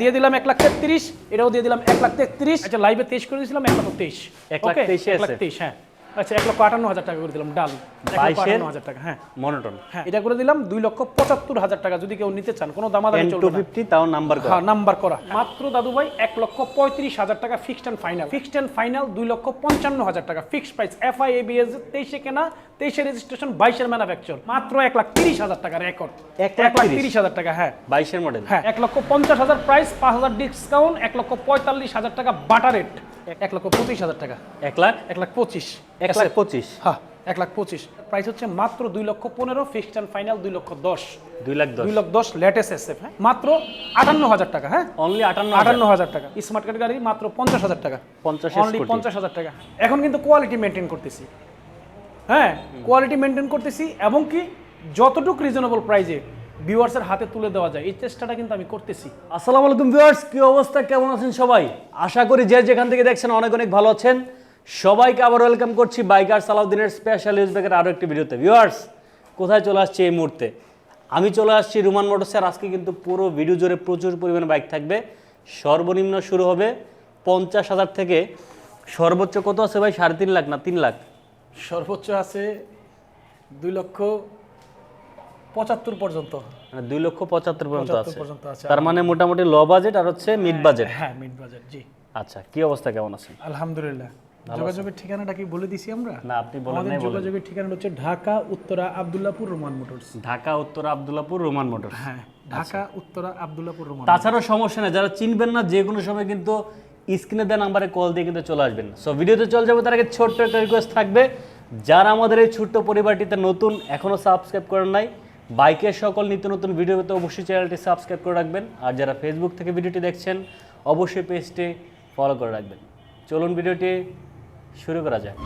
দিয়ে দিলাম এক লাখ তেত্রিশ এটাও দিয়ে দিলাম এক লাখ তেত্রিশ। আচ্ছা লাইভে তেইশ করে দিয়েছিলাম এক লাখ তেইশ। এক লাখ? তেইশ হ্যাঁ। আচ্ছা এক লক্ষ আটান্ন হাজার টাকা করে দিলাম ডাল। বাইশের? হাজার টাকা হ্যাঁ। মনোটন। হ্যাঁ এটা করে দিলাম দুই লক্ষ পঁচাত্তর হাজার টাকা। যদি কেউ নিতে চান কোনো দামাদামি চলবে না। ফিফটি তাও নাম্বার হ্যাঁ নাম্বার করা। মাত্র দাদু ভাই এক লক্ষ পঁয়ত্রিশ হাজার টাকা fixed and final fixed and final দুই লক্ষ পঞ্চান্ন হাজার টাকা। Fixed price F I ABS তেইশে কেনা তেইশে রেজিস্ট্রেশন বাইশের ম্যানুফ্যাকচার মাত্র এক লাখ তিরিশ হাজার টাকা রেকর্ড এক লাখ? তিরিশ। হাজার টাকা হ্যাঁ। বাইশের মডেল হ্যাঁ এক লক্ষ পঞ্চাশ হাজার প্রাইস পাঁচ হাজার ডিসকাউন্ট এক লক্ষ পঁয়তাল্লিশ হাজার টাকা বাটার রেট এক লক্ষ পঁচিশ হাজার টাকা। এক লাখ? এক লাখ পঁচিশ। এক লাখ পঁচিশ। হ্যাঁ এক লাখ পঁচিশ। প্রাইস হচ্ছে মাত্র দুই লক্ষ পনেরো ফিক্সড অ্যান্ড ফাইনাল দুই লক্ষ দশ। দুই লাখ দুই লক্ষ দশ লেটেস্ট এসএফ হ্যাঁ? মাত্র আটান্ন হাজার টাকা হ্যাঁ? অনলি আটান্ন আটান্ন হাজার টাকা। স্মার্ট কার্ড গাড়ি মাত্র পঞ্চাশ হাজার টাকা। পঞ্চাশ অনলি পঞ্চাশ হাজার টাকা। এখন কিন্তু কোয়ালিটি মেনটেন করতেছি। হ্যাঁ কোয়ালিটি মেনটেন করতেছি এবং কি যতটুকু রিজনেবল প্রাইজে ভিউয়ার্সের হাতে তুলে দেওয়া যায় এই চেষ্টাটা কিন্তু আমি করতেছি। আসসালামু আলাইকুম ভিউয়ার্স কি অবস্থা? কেমন আছেন সবাই? আশা করি যে যেখান থেকে দেখছেন অনেক অনেক ভালো আছেন। সবাইকে আবার ওয়েলকাম করছি বাইকার সালাউদ্দিনের স্পেশাল ইউজ ব্যাগের আরও একটি ভিডিওতে ভিউয়ার্স কোথায় চলে আসছে এই মুহূর্তে? আমি চলে আসছি রুমান মোটরসের আজকে কিন্তু পুরো ভিডিও জুড়ে প্রচুর পরিমাণে বাইক থাকবে। সর্বনিম্ন শুরু হবে পঞ্চাশ হাজার থেকে। সর্বোচ্চ কত আছে ভাই? সাড়ে তিন লাখ না তিন লাখ? সর্বোচ্চ আছে দুই লক্ষ পঁচাত্তর পর্যন্ত। মানে দুই লক্ষ পঁচাত্তর পর্যন্ত আছে। তার মানে মোটামুটি লো বাজেট আর হচ্ছে মিড বাজেট হ্যাঁ মিড বাজার জি। আচ্ছা কি অবস্থা? কেমন আছেন? আলহামদুলিল্লাহ। যোগাযোগের ঠিকানাটা কি বলে দিছি আমরা? না আপনি বলেন নাই বলেন। যোগাযোগের ঠিকানা হচ্ছে ঢাকা উত্তরা আব্দুল্লাপুর রোমান মোটরস। ঢাকা উত্তর আব্দুল্লাপুর রোমান মোটর হ্যাঁ ঢাকা উত্তরা আব্দুল্লাপুর রোমান তাছাড়াও সমস্যা নেই যারা চিনবেন না যে কোনো সময় কিন্তু স্ক্রিনে দেওয়া নাম্বারে কল দিয়ে কিন্তু চলে আসবেন। সো ভিডিওতে চলে যাব তার আগে ছোট্ট একটা রিকোয়েস্ট থাকবে। যারা আমাদের এই ছোট্ট পরিবারটিতে নতুন এখনও সাবস্ক্রাইব করেন নাই বাইকের সকল নিত্য নতুন ভিডিও পেতে অবশ্যই চ্যানেলটি সাবস্ক্রাইব করে রাখবেন। আর যারা ফেসবুক থেকে ভিডিওটি দেখছেন অবশ্যই পেজটি ফলো করে রাখবেন। চলুন ভিডিওটি শুরু করা যায়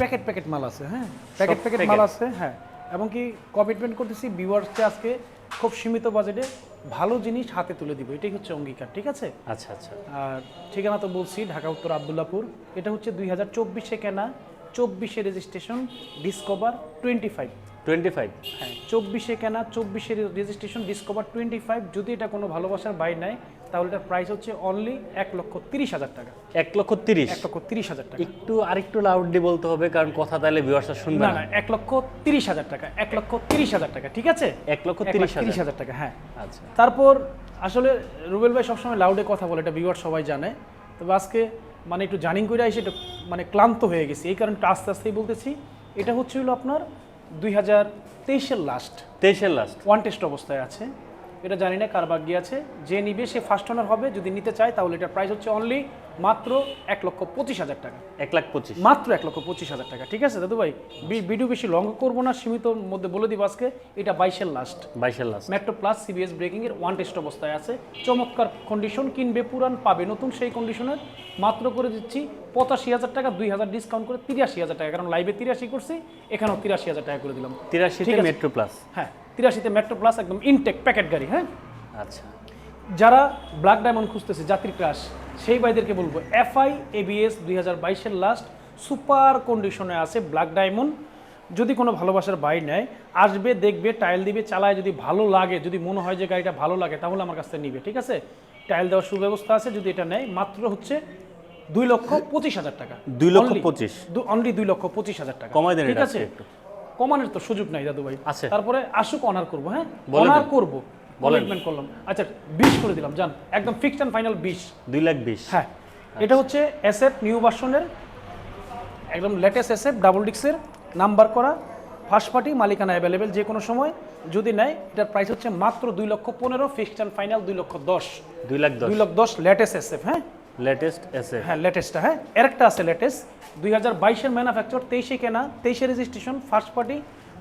প্যাকেট প্যাকেট মাল আছে হ্যাঁ? প্যাকেট প্যাকেট মাল আছে হ্যাঁ। এবং কি কমিটমেন্ট করতেছি ভিউয়ার্সকে আজকে খুব সীমিত বাজেটে ভালো জিনিস হাতে তুলে দিব এটাই হচ্ছে অঙ্গীকার ঠিক আছে? আচ্ছা আচ্ছা। আর ঠিকানা তো বলছি ঢাকা উত্তর আবদুল্লাপুর। এটা হচ্ছে দুই হাজার চব্বিশে কেনা চব্বিশে registration Discover twenty five twenty five হ্যাঁ। চব্বিশে কেনা চব্বিশে রেজিস্ট্রেশন ডিসকভার টোয়েন্টি ফাইভ যদি এটা কোনো ভালোবাসার বাই নেয় তাহলে এটার প্রাইস হচ্ছে অনলি এক লক্ষ তিরিশ হাজার টাকা। এক লক্ষ তিরিশ? এক লক্ষ তিরিশ হাজার টাকা। একটু আরেকটু লাউডলি বলতে হবে কারণ কথা তাহলে ভিউয়ার্সরা শুনবে না এক লক্ষ তিরিশ হাজার টাকা এক লক্ষ তিরিশ হাজার টাকা ঠিক আছে? এক লক্ষ তিরিশ তিরিশ হাজার। টাকা হ্যাঁ। আচ্ছা। তারপর আসলে রুবেল ভাই সবসময় লাউডে কথা বলে এটা ভিউয়ার সবাই জানে। তবে আজকে মানে একটু জানিং করে এসে এটা মানে ক্লান্ত হয়ে গেছি এই কারণে একটু আস্তে আস্তেই বলতেছি। এটা হচ্ছে হলো আপনার দুই হাজার তেইশের লাস্ট তেইশের লাস্ট ওয়ান টেস্ট অবস্থায় আছে। এটা জানি না কার ভাগ্যে আছে। যে নিবে সে ফার্স্ট অনার হবে। যদি নিতে চায় তাহলে এটার প্রাইস হচ্ছে অনলি মাত্র এক লক্ষ পঁচিশ হাজার টাকা। এক লাখ পঁচিশ। মাত্র এক লক্ষ পঁচিশ হাজার টাকা ঠিক আছে? দাদু ভাই ভিডিও বেশি লং করব না সীমিত মধ্যে বলে দিব আজকে। এটা বাইশের লাস্ট বাইশের last metro plus CBS breaking এর ওয়ান টেস্ট অবস্থায় আছে। চমৎকার কন্ডিশন কিনবে পুরান পাবে। নতুন সেই কন্ডিশনের মাত্র করে দিচ্ছি পঁচাশি হাজার টাকা দুই হাজার ডিসকাউন্ট করে তিরাশি হাজার টাকা। কারণ লাইভে তিরাশি করছি এখানেও তিরাশি হাজার টাকা করে দিলাম। তিরাশি মেট্রো প্লাস হ্যাঁ। তিরাশিতে মেট্রো প্লাস একদম ইনটেক প্যাকেট গাড়ি হ্যাঁ? আচ্ছা। যারা ব্ল্যাক ডায়মন্ড খুঁজতেছে যাত্রী ক্রাশ সেই ভাইদেরকে বলব এফআই এবিএস দুই হাজার বাইশের লাস্ট সুপার কন্ডিশনে আছে ব্ল্যাক ডায়মন্ড যদি কোনো ভালোবাসার বাই নেয় আসবে দেখবে টাইল দিবে চালায় যদি ভালো লাগে যদি মনে হয় যে গাড়িটা ভালো লাগে তাহলে আমার কাছ থেকে নিবে ঠিক আছে? টাইল দেওয়ার সুব্যবস্থা আছে যদি এটা নেয় মাত্র হচ্ছে দুই লক্ষ পঁচিশ হাজার টাকা। দুই লক্ষ পঁচিশ। অনলি দুই লক্ষ পঁচিশ হাজার টাকা। দেন ঠিক আছে। কমানোর তো সুযোগ নাই দাদু ভাই আছে। তারপরে আসুক অনার করব হ্যাঁ? অনার করব। কমিটমেন্ট করলাম। আচ্ছা বিশ করে দিলাম জান। একদম ফিক্সড অ্যান্ড ফাইনাল বিশ। দুই লাখ বিশ। হ্যাঁ। এটা হচ্ছে এসএফ নিউ ভার্সনের একদম লেটেস্ট এসএফ ডাবল ডিক্সের নাম্বার করা ফার্স্ট পার্টি মালিকানা অ্যাভেলেবেল যে কোনো সময়। যদি নেয় এটার প্রাইস হচ্ছে মাত্র দুই লক্ষ পনেরো ফিক্সড অ্যান্ড ফাইনাল দুই লক্ষ দশ। দুই লাখ দুই লক্ষ দশ লেটেস্ট এসএফ হ্যাঁ? লেটেস্ট এসে হ্যাঁ লেটেস্টটা হ্যাঁ। আরেকটা আছে লেটেস্ট দুই হাজার বাইশের ম্যানুফ্যাকচার তেইশে কেনা তেইশে রেজিস্ট্রেশন ফার্স্ট পার্টি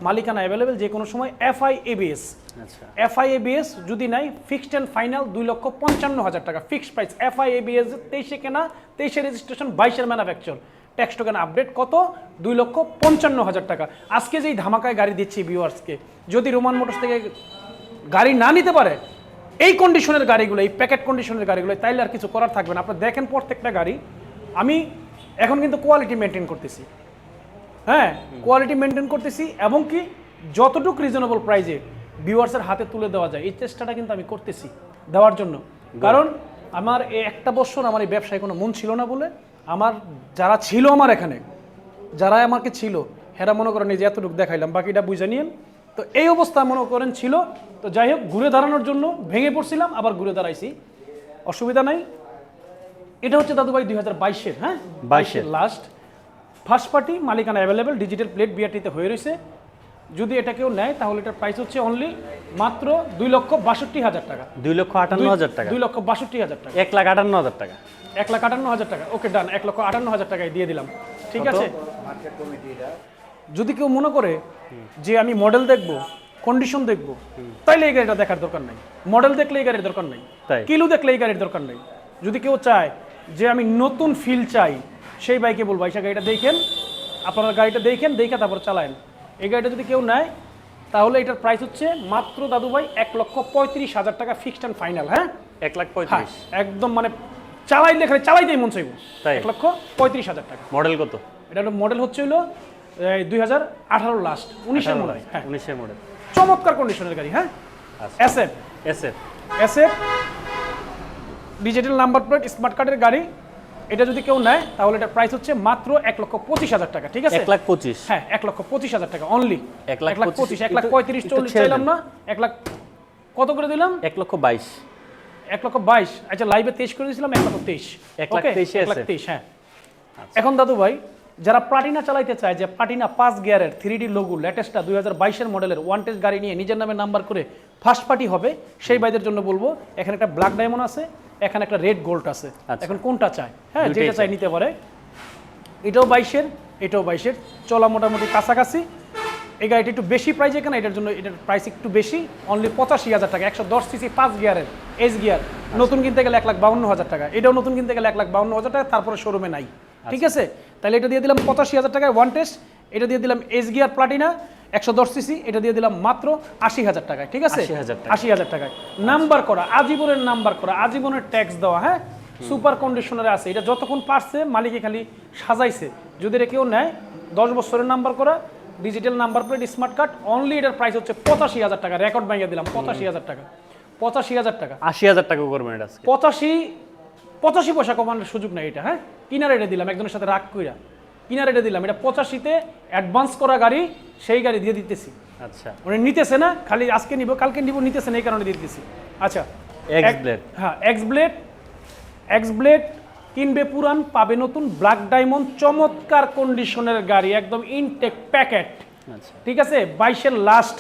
মালিকানা অ্যাভেলেবেল যে কোনো সময় এফআই এবিএস আচ্ছা। এফআই এবিএস যদি নাই ফিক্সড অ্যান্ড ফাইনাল দুই লক্ষ পঞ্চান্ন হাজার টাকা। ফিক্সড প্রাইস এফআই এবিএস তেইশে কেনা তেইশে রেজিস্ট্রেশন বাইশের ম্যানুফ্যাকচার ট্যাক্স টোকেন আপডেট কত? দুই লক্ষ পঞ্চান্ন হাজার টাকা। আজকে যেই ধামাকায় গাড়ি দিচ্ছি ভিউয়ার্সকে যদি রোমান মোটরস থেকে গাড়ি না নিতে পারে এই কন্ডিশনের গাড়িগুলো এই প্যাকেট কন্ডিশনের গাড়িগুলো তাইলে আর কিছু করার থাকবে না। আপনারা দেখেন প্রত্যেকটা গাড়ি। আমি এখন কিন্তু কোয়ালিটি মেনটেন করতেছি। হ্যাঁ কোয়ালিটি মেনটেন করতেছি এবং কি যতটুকু রিজনেবল প্রাইজে ভিউয়ার্সের হাতে তুলে দেওয়া যায় এই চেষ্টাটা কিন্তু আমি করতেছি দেওয়ার জন্য। কারণ আমার এই একটা বছর আমার এই ব্যবসায় কোনো মন ছিল না বলে আমার যারা ছিল আমার এখানে যারা আমাকে ছিল হেরা মনে করেন এই যে এতটুকু দেখাইলাম বাকিটা বুঝে নিয়েন। তো এই অবস্থা মনে করেন ছিল তো যাই হোক ঘুরে দাঁড়ানোর জন্য ভেঙে পড়ছিলাম আবার ঘুরে দাঁড়াইছি। অসুবিধা নাই। এটা হচ্ছে দাদু ভাই দুই হাজার বাইশের হ্যাঁ? 22 এর। লাস্ট ফার্স্ট পার্টি মালিকানা অ্যাভেলেবেল ডিজিটাল প্লেট বিআরটিতে হয়ে রয়েছে যদি এটা কেউ নেয় তাহলে এটার প্রাইস হচ্ছে অনলি মাত্র দুই লক্ষ বাষট্টি হাজার টাকা। দুই লক্ষ আটান্ন হাজার টাকা। দুই লক্ষ বাষট্টি হাজার টাকা। এক লাখ আটান্ন হাজার টাকা। এক লাখ আটান্ন হাজার টাকা। ওকে ডান এক লক্ষ আটান্ন হাজার টাকায় দিয়ে দিলাম। ঠিক আছে? যদি কেউ মনে করে যে আমি মডেল দেখব কন্ডিশন দেখব। তাইলে এই গাড়িটা দেখার দরকার নাই। মডেল দেখলে এই গাড়ির দরকার নাই। তাই? কিলো দেখলে এই গাড়ির দরকার নাই। যদি কেউ চায় যে আমি নতুন ফিল চাই সেই বাইকে বলব আইসা গাড়িটা দেখেন আপনারা গাড়িটা দেখেন দেখে তারপর চালায়েন। এই গাড়িটা যদি কেউ নেয় তাহলে এটার প্রাইস হচ্ছে মাত্র দাদু ভাই এক লক্ষ পঁয়ত্রিশ হাজার টাকা ফিক্সড অ্যান্ড ফাইনাল হ্যাঁ? এক লাখ হ্যাঁ পঁয়ত্রিশ একদম মানে চালাই খালি চালাইতেই মন চাইব। তাই? এক লক্ষ পঁয়ত্রিশ হাজার টাকা। মডেল কত? এটা মডেল হচ্ছে হলো দুই হাজার আঠারো লাস্ট উনিশের মডেল হ্যাঁ। উনিশের মডেল চমৎকার কন্ডিশনের গাড়ি হ্যাঁ? আচ্ছা। S F S F S digital number plate smart কার্ডের গাড়ি। এটা যদি কেউ নেয় তাহলে এটার প্রাইস হচ্ছে মাত্র এক লক্ষ পঁচিশ হাজার টাকা ঠিক আছে? এক লাখ পঁচিশ। হ্যাঁ এক লক্ষ পঁচিশ হাজার টাকা অনলি এক লাখ পঁচিশ, এক লাখ পঁয়ত্রিশ চল্লিশ চাইলাম না। এক লাখ কত করে দিলাম? এক লক্ষ বাইশ। এক লক্ষ বাইশ। আচ্ছা লাইভে তেইশ করে দিয়েছিলাম এক লক্ষ তেইশ। এক লাখ Okay? এক লাখ আচ্ছা। তেইশ হ্যাঁ। এখন দাদু ভাই যারা প্লাটিনা চালাইতে চায় যে প্লাটিনা পাঁচ গিয়ারের থ্রি ডি লোগো লেটেস্টটা দুই হাজার বাইশের মডেলের ওয়ান টেস্ট গাড়ি নিয়ে নিজের নামে নাম্বার করে ফার্স্ট পার্টি হবে সেই ভাইদের জন্য বলব এখানে একটা ব্ল্যাক ডায়মন্ড আছে এখানে একটা রেড গোল্ড আছে। আচ্ছা। এখন কোনটা চায়? হ্যাঁ যেটা চাই চাই। নিতে পারে। এটাও বাইশের এটাও বাইশের চলা মোটামুটি কাছাকাছি। এই গাড়িটা একটু বেশি প্রাইস এখানে এটার জন্য এটার প্রাইস একটু বেশি অনলি পঁচাশি হাজার টাকা একশো দশ সিসি পাঁচ গিয়ারের এস গিয়ার। নতুন কিনতে গেলে এক লাখ বাউন্ন হাজার টাকা এটাও নতুন কিনতে গেলে এক লাখ বাউন্ন হাজার টাকা তারপরে শোরুমে নাই। ঠিক আছে? তাহলে এটা দিয়ে দিলাম পঁচাশি হাজার টাকায় ওয়ান টেস্ট এটা দিয়ে দিলাম এস গিয়ার প্লাটিনা একশো দশ সিসি এটা দিয়ে দিলাম মাত্র আশি হাজার টাকায় ঠিক আছে? 80,000 আশি হাজার টাকায়। নাম্বার করা আজীবনের নাম্বার করা আজীবনের ট্যাক্স দেওয়া হ্যাঁ? সুপার কন্ডিশনারে আছে। এটা যতক্ষণ পারছে মালিকে খালি সাজাইছে। যদি এটা কেউ নেয় দশ বছরের নাম্বার করা digital number plate smart card only এটার প্রাইস হচ্ছে পঁচাশি হাজার টাকা। রেকর্ড ভেঙে দিলাম পঁচাশি হাজার টাকা। পঁচাশি হাজার টাকা। আশি হাজার টাকা করবেন এটা পঁচাশি পঁচাশি পয়সা কমানোর সুযোগ নাই এটা হ্যাঁ? কিনা রেটে দিলাম একজনের সাথে রাগ কইরা। কিনা রেটে দিলাম এটা পঁচাশিতে অ্যাডভান্স করা গাড়ি সেই গাড়ি দিয়ে দিতেছি। আচ্ছা। মানে নিতেছে না খালি আজকে নিব কালকে নিব নিতেছে না এই কারণে দিয়ে দিতেছি। আচ্ছা X এক- blade। হ্যাঁ এক্স ব্লেড এক্স ব্লেড কিনবে পুরান পাবে নতুন ব্ল্যাক ডায়মন্ড চমৎকার কন্ডিশনের গাড়ি একদম ইনটেক প্যাকেট আচ্ছা। ঠিক আছে? বাইশের লাস্ট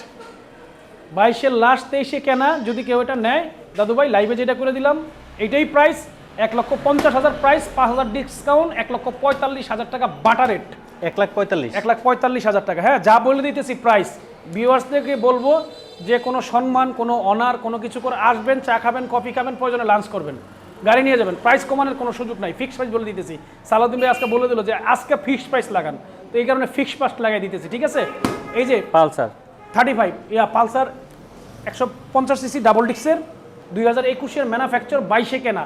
বাইশের লাস্ট তেইশে কেনা যদি কেউ এটা নেয় দাদু ভাই লাইভে যেটা করে দিলাম এইটাই প্রাইস এক লক্ষ পঞ্চাশ হাজার প্রাইস পাঁচ হাজার ডিসকাউন্ট এক লক্ষ পঁয়তাল্লিশ হাজার টাকা বাটা রেট এক লাখ পঁয়তাল্লিশ। এক লাখ পঁয়তাল্লিশ হাজার টাকা। হ্যাঁ যা বলে দিতেছি প্রাইস ভিউয়ার্সদেরকে বলব যে কোনো সম্মান কোনো অনার কোনো কিছু করে আসবেন চা খাবেন কফি খাবেন প্রয়োজনে লাঞ্চ করবেন। গাড়ি নিয়ে যাবেন। প্রাইস কমানোর কোনো সুযোগ নাই। ফিক্সড প্রাইস বলে দিতেছি। সালাউদ্দিন ভাই আজকে বলে দিল যে আজকে ফিক্সড প্রাইস লাগান। তো এই কারণে ফিক্সড প্রাইস লাগাই দিতেছি ঠিক আছে? এই যে Pulsar. Thirty five yeah Pulsar একশো পঞ্চাশ সিসি ডাবল ডিক্সের দুই হাজার একুশের ম্যানুফ্যাকচার বাইশে কেনা।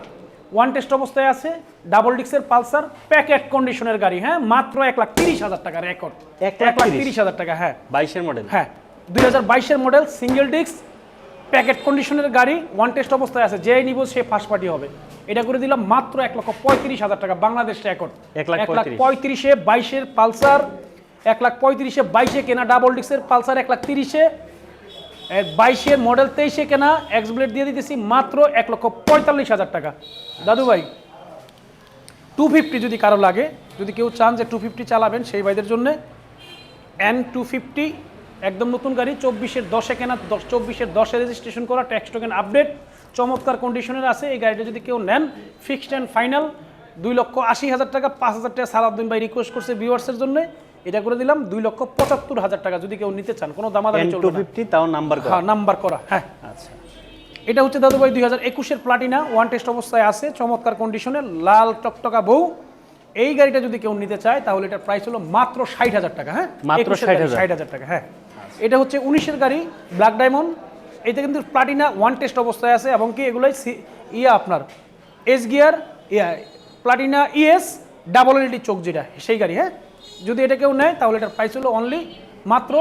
ওয়ান টেস্ট অবস্থায় আছে ডাবল ডিক্সের পালসার প্যাকেট কন্ডিশনের গাড়ি হ্যাঁ? মাত্র এক লাখ তিরিশ হাজার টাকা রেকর্ড এক লাখ তিরিশ? হাজার টাকা হ্যাঁ। বাইশের মডেল হ্যাঁ। দুই হাজার বাইশের মডেল সিঙ্গেল ডিক্স প্যাকেট কন্ডিশনের গাড়ি ওয়ান টেস্ট অবস্থায় আছে যে নিব সে ফার্স্ট পার্টি হবে। এটা করে দিলাম মাত্র এক লক্ষ পঁয়ত্রিশ হাজার টাকা বাংলাদেশ রেকর্ড এক লাখ পঁয়ত্রিশে। বাইশের পালসার এক লাখ পঁয়ত্রিশে বাইশে কেনা ডাবল ডিক্সের পালসার এক লাখ তিরিশে বাইশে মডেল তেইশে কেনা এক্স ব্লেড দিয়ে দিতেছি মাত্র এক লক্ষ পঁয়তাল্লিশ হাজার টাকা। দাদু ভাই টু ফিফটি যদি কারও লাগে, যদি কেউ চান যে টু ফিফটি চালাবেন সেই ভাইদের জন্যে এন টু ফিফটি একদম নতুন গাড়ি, চব্বিশের দশে কেনা, দশ, চব্বিশের দশে রেজিস্ট্রেশন করা ট্যাক্স টোকেন আপডেট চমৎকার কন্ডিশনের আছে, এই গাড়িটা যদি কেউ নেন ফিক্সড অ্যান্ড ফাইনাল দুই লক্ষ আশি হাজার টাকা, পাঁচ হাজার টাকা সালাউদ্দিন ভাই রিকোয়েস্ট করছে ভিউয়ার্সের জন্য। এটা করে দিলাম দুই লক্ষ পঁচাত্তর হাজার টাকা যদি কেউ নিতে চান কোনো দামাদামি চলবে ফিফটি তাও নাম্বার করা। হ্যাঁ নাম্বার করা হ্যাঁ। আচ্ছা। এটা হচ্ছে দাদু ভাই দুই হাজার একুশের প্লাটিনা ওয়ান টেস্ট অবস্থায় আছে চমৎকার কন্ডিশনে লাল টকটকা বউ। এই গাড়িটা যদি কেউ নিতে চায় তাহলে এটার প্রাইস হলো মাত্র ষাট হাজার টাকা হ্যাঁ? মাত্র ষাট হাজার। টাকা হ্যাঁ। এটা হচ্ছে উনিশের গাড়ি ব্ল্যাক ডায়মন্ড এটা কিন্তু প্লাটিনা ওয়ান টেস্ট অবস্থায় আছে এবং কি এগুলোই সি- ইয়া আপনার S gear yeah Platina ES double LD চোখ যেটা সেই গাড়ি হ্যাঁ? যদি এটা কেউ নেয় তাহলে এটার প্রাইস হলো অনলি মাত্র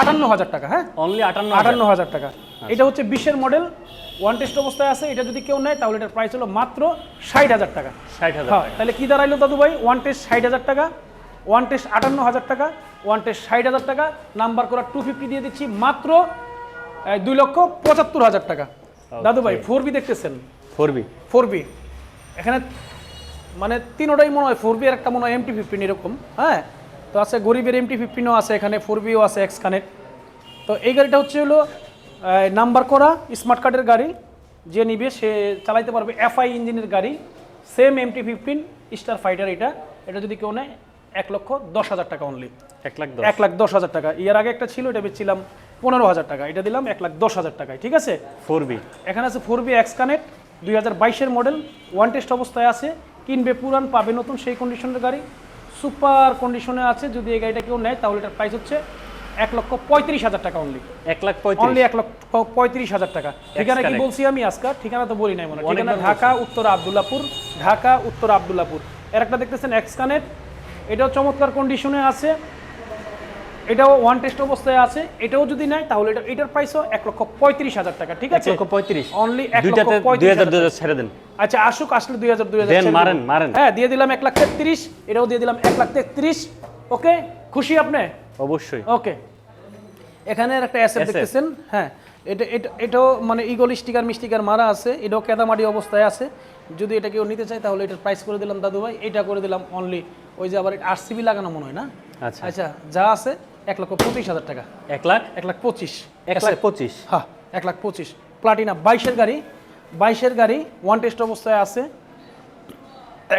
আটান্ন হাজার টাকা হ্যাঁ? অনলি আটান্ন আটান্ন হাজার টাকা এটা হচ্ছে বিশের মডেল ওয়ান টেস্ট অবস্থায় আছে এটা যদি কেউ নেয় তাহলে এটার প্রাইস হলো মাত্র ষাট হাজার টাকা। ষাট হাজার হ্যাঁ তাহলে কি দাঁড়াইলো দাদু ভাই? ওয়ান টেস্ট ষাট হাজার টাকা ওয়ান টেস্ট আটান্ন হাজার টাকা ওয়ান টেস্ট ষাট হাজার টাকা নাম্বার করা টু ফিফটি দিয়ে দিচ্ছি মাত্র দুই লক্ষ পঁচাত্তর হাজার টাকা দাদু ভাই ফোর বি দেখতেছেন? ফোর বি ফোর বি এখানে মানে তিনোটাই মনে হয় ফোর বি আর একটা মনে হয় এমটি ফিফটিন এরকম হ্যাঁ? তো আছে গরিবের এমটি ফিফটিনও আছে এখানে ফোর বিও আছে এক্স কানেক্ট তো এই গাড়িটা হচ্ছে হলো নাম্বার করা স্মার্ট কার্ডের গাড়ি যে নিবে সে চালাইতে পারবে এফআই ইঞ্জিনের গাড়ি। Same MT fifteen star fighter এটা। এটা যদি কেউ নেয় এক লক্ষ দশ হাজার টাকা অনলি এক লাখ এক লাখ দশ হাজার টাকা। ইয়ার আগে একটা ছিল এটা বেচছিলাম পনেরো হাজার টাকা। এটা দিলাম এক লাখ দশ হাজার টাকায় ঠিক আছে? ফোর বি এখানে আছে ফোর বি এক্স কানেক্ট দুই হাজার বাইশের মডেল ওয়ান টেস্ট অবস্থায় আছে। কিনবে পুরান পাবে নতুন সেই কন্ডিশনের গাড়ি। সুপার কন্ডিশনে আছে যদি এই গাড়িটা কেউ নেয় তাহলে এটার প্রাইস হচ্ছে এক লক্ষ পঁয়ত্রিশ হাজার টাকা অনলি এক লাখ পঁয়ত্রিশ। অনলি এক লক্ষ পঁয়ত্রিশ হাজার টাকা। ঠিকানা কি বলছি আমি আজকে ঠিকানা তো বলি নাই মনে হয়। ঠিকানা ঢাকা উত্তর আবদুল্লাপুর ঢাকা উত্তর আবদুল্লাপুর। এর একটা দেখতেছেন এক্স কানেক্ট এটাও চমৎকার কন্ডিশনে আছে। এটাও ওয়ান টেস্ট অবস্থায় আছে এটাও যদি নেয় তাহলে এটা এটার প্রাইসও এক লক্ষ পঁয়ত্রিশ হাজার টাকা ঠিক এক আছে লক্ষ পঁয়ত্রিশ। অনলি এক লক্ষ পঁয়ত্রিশ ছেড়ে দেন। আচ্ছা আসুক আসলে দুই হাজার দুই হাজার দেন, মারেন, মারেন। হ্যাঁ দিয়ে দিলাম এক লাখ তেত্রিশ এটাও দিয়ে দিলাম এক লাখ তেত্রিশ। ওকে? খুশি আপনি? অবশ্যই। ওকে। এখানে একটা অ্যাসেট দেখতেছেন হ্যাঁ। এটা এটা এটাও মানে ইগল স্টিকার মিস্টিকার মারা আছে এটাও কেদামাটি অবস্থায় আছে। যদি এটা কেউ নিতে চায় তাহলে এটার প্রাইস করে দিলাম দাদু ভাই এটা করে দিলাম অনলি ওই যে আবার আরসিবি লাগানো মনে হয় না? আচ্ছা। আচ্ছা যা আছে এক লক্ষ পঁচিশ হাজার টাকা। এক লাখ? এক লাখ পঁচিশ। এক লাখ পঁচিশ? হ্যাঁ এক লাখ পঁচিশ। প্লাটিনা বাইশের গাড়ি। বাইশের গাড়ি ওয়ান টেস্ট অবস্থায় আছে।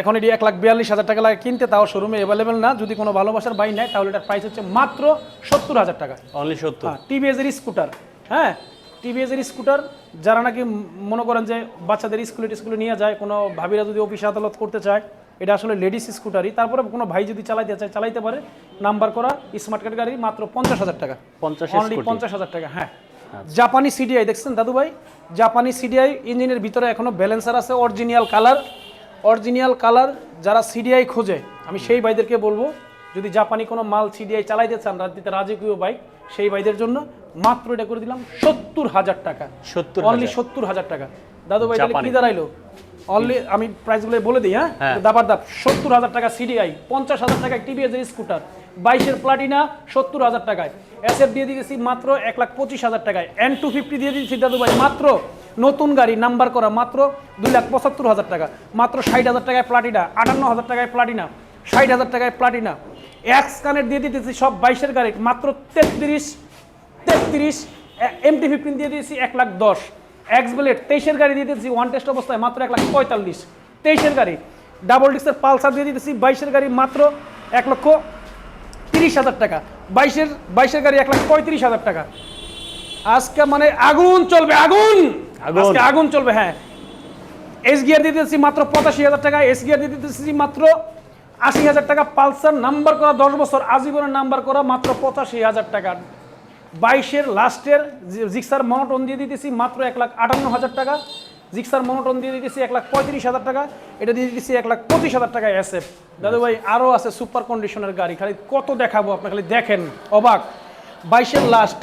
এখন এটি এক লাখ বিয়াল্লিশ হাজার টাকা লাগে কিনতে তাও শোরুমে অ্যাভেলেবেল না। যদি কোনো ভালোবাসার বাই নেয় তাহলে এটার প্রাইস হচ্ছে মাত্র সত্তর হাজার টাকা। অনলি সত্তর। হ্যাঁ টিভিএস এর স্কুটার হ্যাঁ টিভিএস এর স্কুটার যারা নাকি মনে করেন যে বাচ্চাদের স্কুলে টিস্কুলে নিয়ে যায় কোনো ভাবিরা যদি অফিস আদালত করতে চায় এটা আসলে লেডিস স্কুটারই। তারপরে কোনো ভাই যদি চালাইতে চায় চালাইতে পারে। নাম্বার করা স্মার্ট কার্ড গাড়ি মাত্র পঞ্চাশ হাজার টাকা। পঞ্চাশ অনলি পঞ্চাশ হাজার টাকা হ্যাঁ। জাপানি সিডিআই দেখছেন দাদু ভাই? জাপানি সিডিআই ইঞ্জিনের ভিতরে এখনও ব্যালেন্সার আছে অরিজিনাল কালার অরিজিনাল কালার যারা সিডিআই খোঁজে আমি সেই ভাইদেরকে বলব যদি জাপানি কোনো মাল সিডিআই চালাইতে চান রাজনীতি রাজকীয় বাইক সেই ভাইদের জন্য মাত্র এটা করে দিলাম সত্তর হাজার টাকা। সত্তর অনলি সত্তর হাজার টাকা। দাদু ভাই তাহলে কি দাঁড়াইলো? অনলি আমি প্রাইসগুলো বলে দিই হ্যাঁ? হ্যাঁ। দাবার দাপ সত্তর হাজার টাকা সিডিআই পঞ্চাশ হাজার টাকা টিভিএস স্কুটার বাইশের প্লাটিনা সত্তর হাজার টাকায়। এসএফ দিয়ে দিয়েছি মাত্র এক লাখ পঁচিশ হাজার টাকায়। এন টু ফিফটি দিয়ে দিয়েছি দাদু ভাই মাত্র নতুন গাড়ি নাম্বার করা মাত্র দুই লাখ পঁচাত্তর হাজার টাকা। মাত্র ষাট হাজার টাকায় প্লাটিনা আটান্ন হাজার টাকায় প্লাটিনা ষাট হাজার টাকায় প্লাটিনা এক্স কানের দিয়ে দিতেছি সব বাইশের গাড়ি মাত্র তেত্রিশ তেত্রিশ এমটি ফিফটিন দিয়ে দিয়েছি এক লাখ দশ। এক্স ব্লেড তেইশের গাড়ি দিয়ে দিতেছি ওয়ান টেস্ট অবস্থায় মাত্র এক লাখ পঁয়তাল্লিশ। তেইশের গাড়ি ডাবল ডিস্কের পালসার দিয়ে দিতেছি বাইশের গাড়ি মাত্র এক লক্ষ তিরিশ হাজার টাকা। বাইশের বাইশের গাড়ি এক লাখ পঁয়ত্রিশ হাজার টাকা। আজকে মানে আগুন চলবে আগুন। আজকে আগুন চলবে হ্যাঁ। এস গিয়ার দিয়ে দিতেছি মাত্র পঁচাশি হাজার টাকা এস গিয়ার দিয়ে দিতেছি মাত্র আশি হাজার টাকা। পালসার নাম্বার করা দশ বছর আজীবনের নাম্বার করা মাত্র পঁচাশি হাজার টাকা। বাইশের লাস্টের জিক্সার মনোটন দিয়ে দিতেছি, মাত্র এক লাখ আটান্ন হাজার টাকা। জিক্সার মনোটন দিয়ে দিতেছি এক লাখ পঁয়ত্রিশ হাজার টাকা। এটা দিয়ে দিতেছি এক লাখ পঁচিশ হাজার টাকা এসএফ। দাদু ভাই, আরও আছে সুপার কন্ডিশনের গাড়ি। খালি কত দেখাবো আপনি খালি দেখেন, অবাক। বাইশের লাস্ট,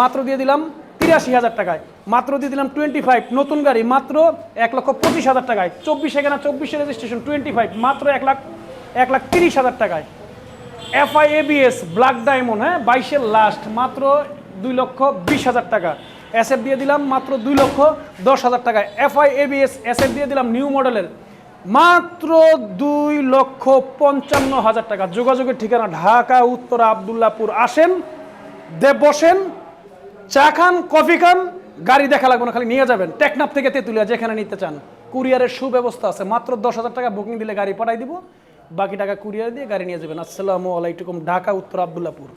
মাত্র দিয়ে দিলাম তিরাশি হাজার টাকায়। মাত্র দিয়ে দিলাম টোয়েন্টি ফাইভ, নতুন গাড়ি, মাত্র এক লক্ষ পঁচিশ হাজার টাকায়। চব্বিশে কেনা চব্বিশে রেজিস্ট্রেশন টোয়েন্টি ফাইভ, মাত্র এক লাখ এক লাখ তিরিশ হাজার টাকায়। এফআই এবিএস ব্ল্যাক ডায়মন্ড হ্যাঁ? বাইশের লাস্ট মাত্র দুই লক্ষ বিশ হাজার টাকা। এসএফ দিয়ে দিলাম মাত্র দুই লক্ষ দশ হাজার টাকা। এফআই এবিএস এসএফ দিয়ে দিলাম নিউ মডেলের মাত্র দুই লক্ষ পঞ্চান্ন হাজার টাকা। যোগাযোগের ঠিকানা ঢাকা, উত্তর আবদুল্লাপুর। আসেন, দে বসেন, চা খান, কফি খান, গাড়ি দেখা লাগবে না, খালি নিয়ে যাবেন। টেকনাফ থেকে তেঁতুলিয়া, যেখানে নিতে চান। কুরিয়ারের সুব্যবস্থা আছে। মাত্র দশ হাজার টাকা বুকিং দিলে গাড়ি পাঠাই দিব। বাকি টাকা কুরিয়ার দিয়ে গাড়ি নিয়ে যাবেন। আসসালামু আলাইকুম ঢাকা উত্তর আবদুল্লাপুর